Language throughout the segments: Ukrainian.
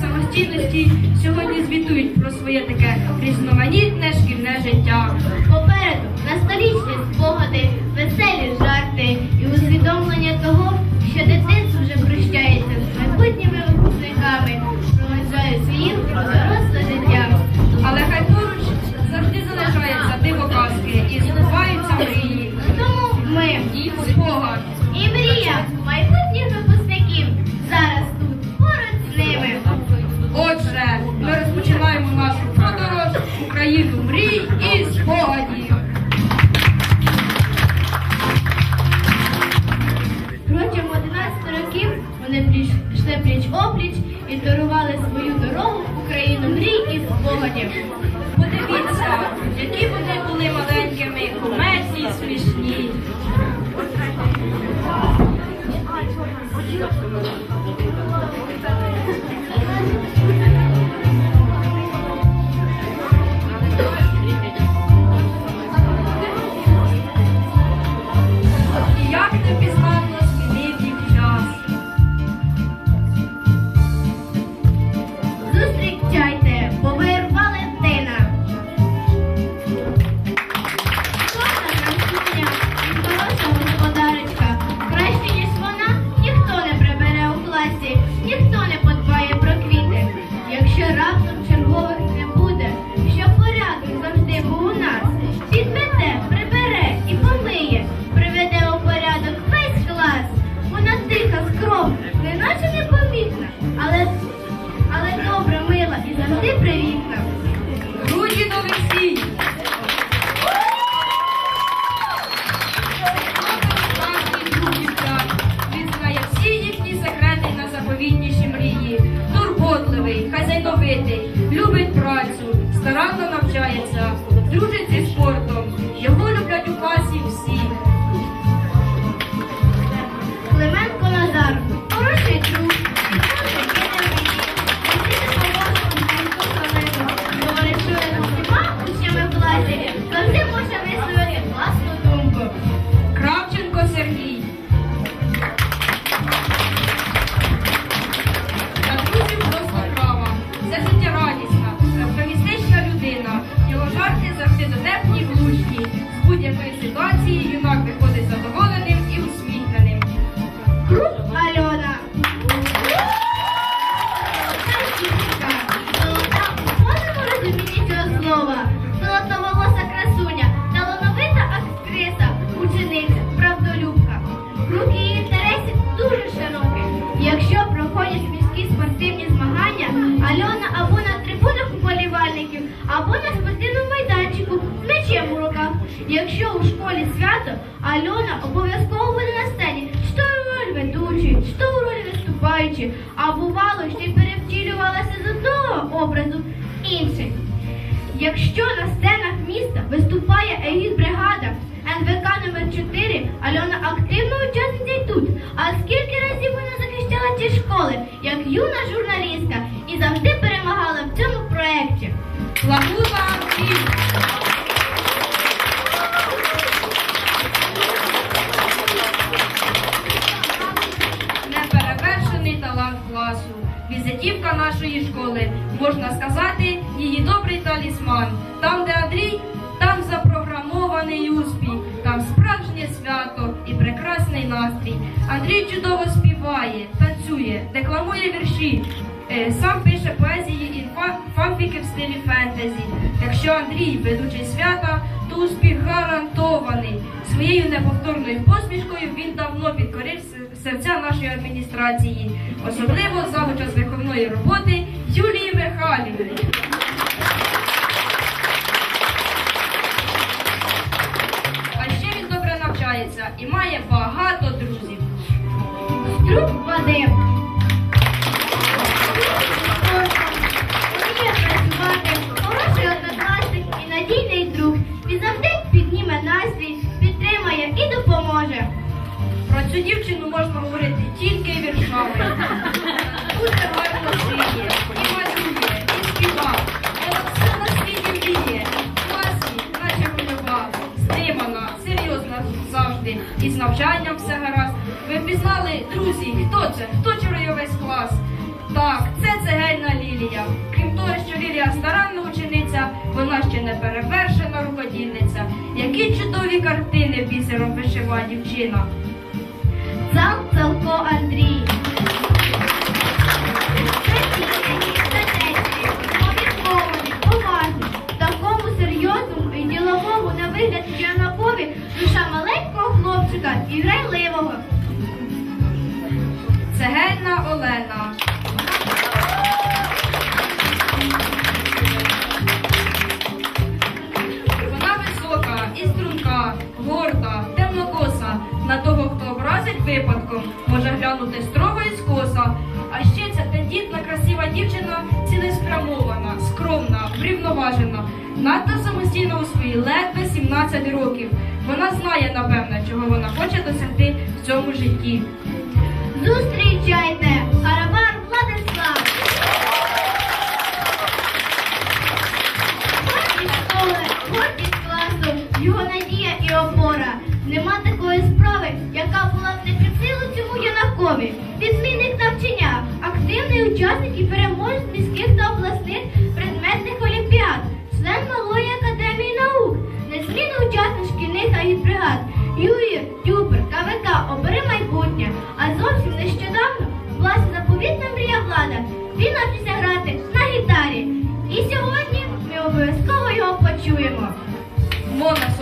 самостійності сьогодні звітують про своє таке різноманітне шкільне життя. Попереду насторічні спогади, веселі жарти і усвідомлення того, що дитинство вже прощається з майбутніми. 薄点播 як юна журналістка і завжди перемагала в цьому проєкті. Славу вам всім! Неперевершений талант класу, візитівка нашої школи, можна сказати. душі. Е, сам пише поезії і фанфіки в стилі фентезі. Якщо Андрій, ведучий свята, то успіх гарантований. Своєю неповторною посмішкою він давно підкорив серця нашої адміністрації, особливо за участь виховної роботи Юлії Михайлівни. А ще він добре навчається і має багато друзів. Друг Вадим. цю дівчину можна говорити тільки віршами. Тут гарно жиє, і малює, і співав. Але все на світі вміє. Класні, наче вольова, стримана, серйозна завжди. І з навчанням все гаразд. Ви пізнали друзі, хто це? Хто чарує клас? Так, це цегельна лілія. Крім того, що лілія старанна учениця, вона ще не перевершена рукодільниця. Які чудові картини бісером вишива дівчина. Зал Целко Андрій. Повідомлений, поважний, такому серйозному і діловому на вигляд Янакові душа маленького хлопчика і грайливого. Цегельна Олена. Випадком, може глянути строго і скоса. А ще ця тендітна, красива дівчина цілеспрямована, скромна, врівноважена, надто самостійна у свої ледве 17 років. Вона знає, напевне, чого вона хоче досягти в цьому житті. Зустрічайте! Караван Владислав! Гордість школи, гордість його надія і опора. Нема такої справи, яка була б не силу. Відмінник навчання, активний учасник і переможець міських та обласних предметних олімпіад, член Малої академії наук, незмінний учасник шкільних агітбригад, Юрій, Тюбер, КВК, обери майбутнє. А зовсім нещодавно власне заповітна мрія влада. Він навчився грати на гітарі. І сьогодні ми обов'язково його почуємо. Мона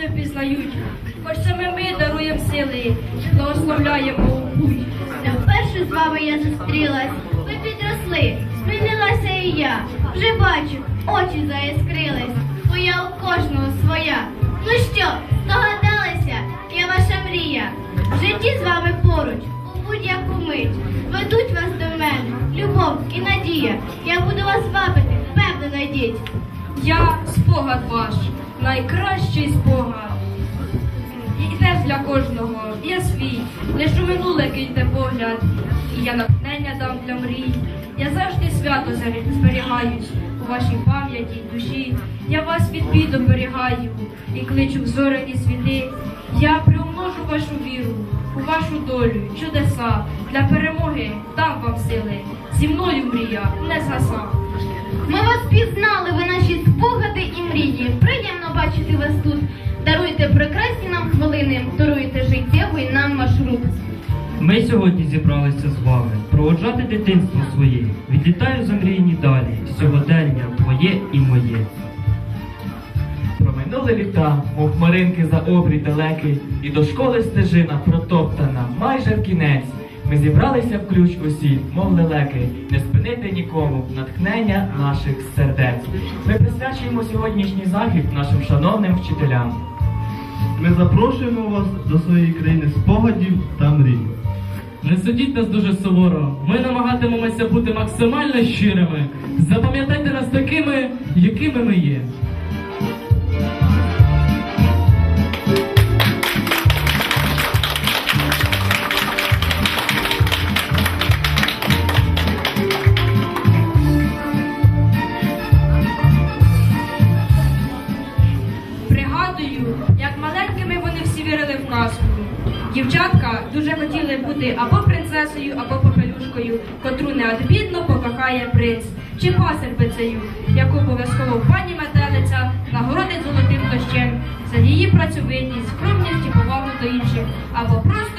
не впізнають. Хоч саме ми даруємо сили, благословляємо путь. Та вперше з вами я зустрілась. Ви підросли, змінилася і я. Вже бачу, очі заіскрились. Твоя у кожного своя. Ну що, здогадалися? Я ваша мрія. В житті з вами поруч, у будь-яку мить. Ведуть вас до мене, любов і надія. Я буду вас вабити, певно найдіть. Я спогад ваш, найкращий спогад. І теж для кожного, я свій, лиш у минуле киньте погляд. І я натхнення дам для мрій. Я завжди свято зберігаюсь у вашій пам'яті й душі. Я вас від бід оберігаю і кличу в зоряні світи. Я приумножу вашу віру, у вашу долю, чудеса. Для перемоги дам вам сили. Зі мною мрія не згаса. Ми вас пізнали, ви наші спогади і мрії. Приємно бачити вас тут. Даруйте прекрасні нам хвилини, даруйте життєвий нам маршрут. Ми сьогодні зібралися з вами проводжати дитинство своє. Відлітаю за мрійні далі, сьогодення твоє і моє. Проминули літа, мов хмаринки за обрій далекий, і до школи стежина протоптана, майже в кінець. Ми зібралися в ключ усі, мов лелеки, не спинити нікому натхнення наших сердець. Ми присвячуємо сьогоднішній захід нашим шановним вчителям. Ми запрошуємо вас до своєї країни спогадів та мрій. Не судіть нас дуже суворо. Ми намагатимемося бути максимально щирими. Запам'ятайте нас такими, якими ми є. Котру неодмінно покохає принц, чи пасербицею, яку обов'язково пані метелиця нагородить золотим дощем за її працьовитість, скромність і повагу до інших, або просто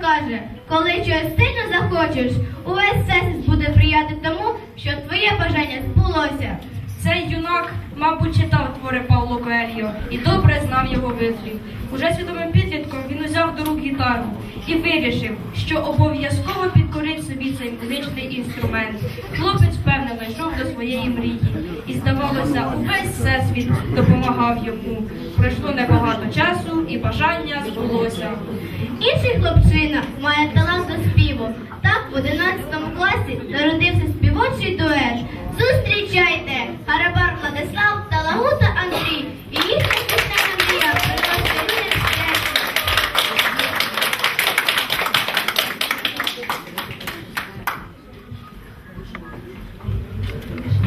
каже, коли чогось сильно захочеш, увесь всесвіт буде прияти тому, що твоє бажання збулося. Цей юнак, мабуть, читав твори Павло Коельо і добре знав його вислів. Уже свідомим підлітком він узяв до рук гітару і вирішив, що обов'язково підкорить собі цей музичний інструмент. Хлопець впевнено йшов до своєї мрії, і здавалося, увесь всесвіт допомагав йому. Пройшло небагато часу, і бажання збулося. Інший хлопчина має талант до співу. Так в 11 класі народився співочий дует. Зустрічайте! Харабар Владислав та Лагута Андрій. І їхня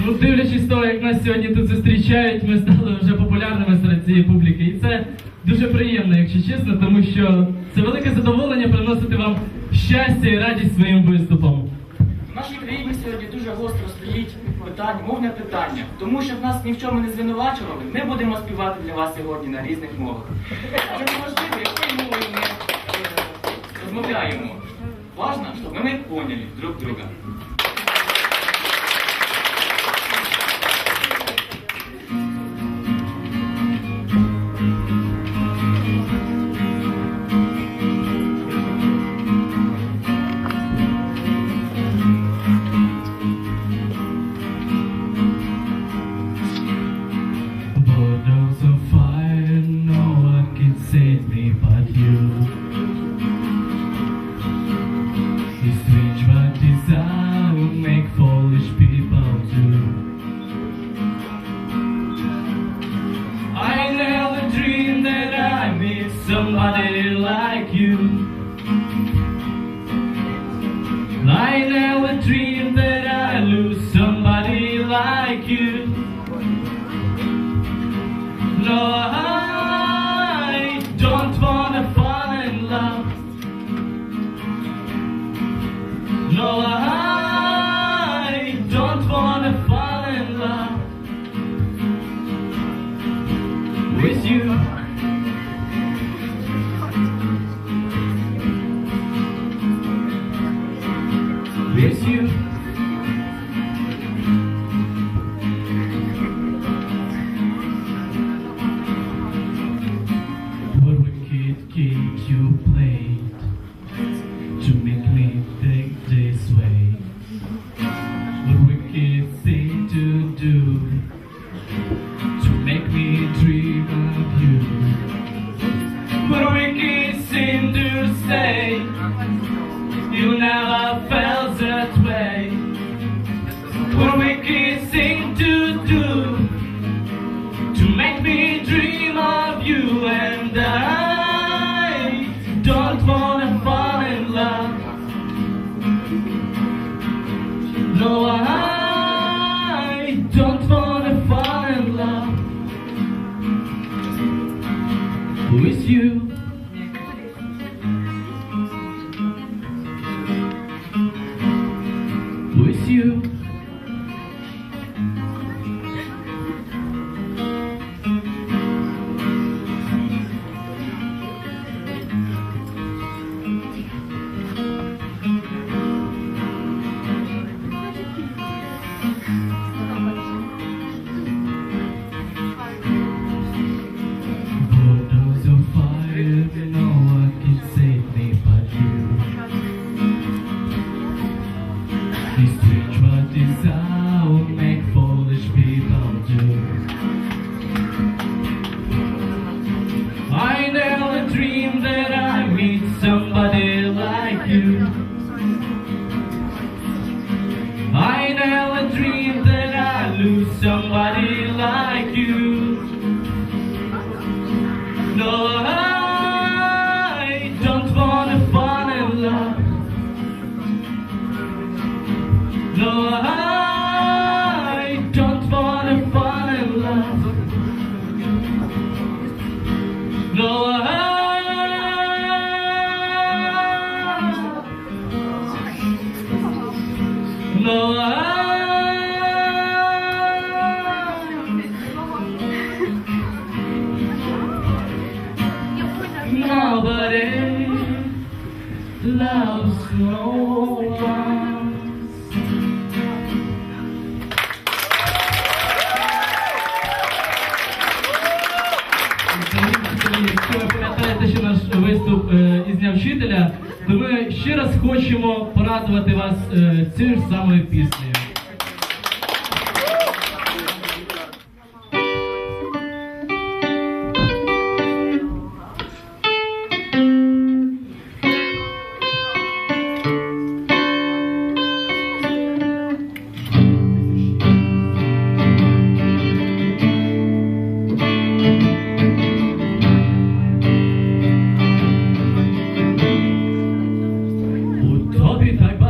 Ну, дивлячись того, як нас сьогодні тут зустрічають, ми стали вже популярними серед цієї публіки. І це дуже приємно, якщо чесно, тому що це велике задоволення приносити вам щастя і радість своїм виступом. В нашій країні сьогодні дуже гостро стоїть питання, мовне питання. Тому щоб нас ні в чому не звинувачували, ми будемо співати для вас сьогодні на різних мовах. Але неважливо, якою мовою ми е, розмовляємо. Важно, щоб ми поняли друг друга. loves no ви пам'ятаєте, що наш виступ е, із Дня вчителя, то ми ще раз хочемо порадувати вас е, цією ж самою піснею. У тобі так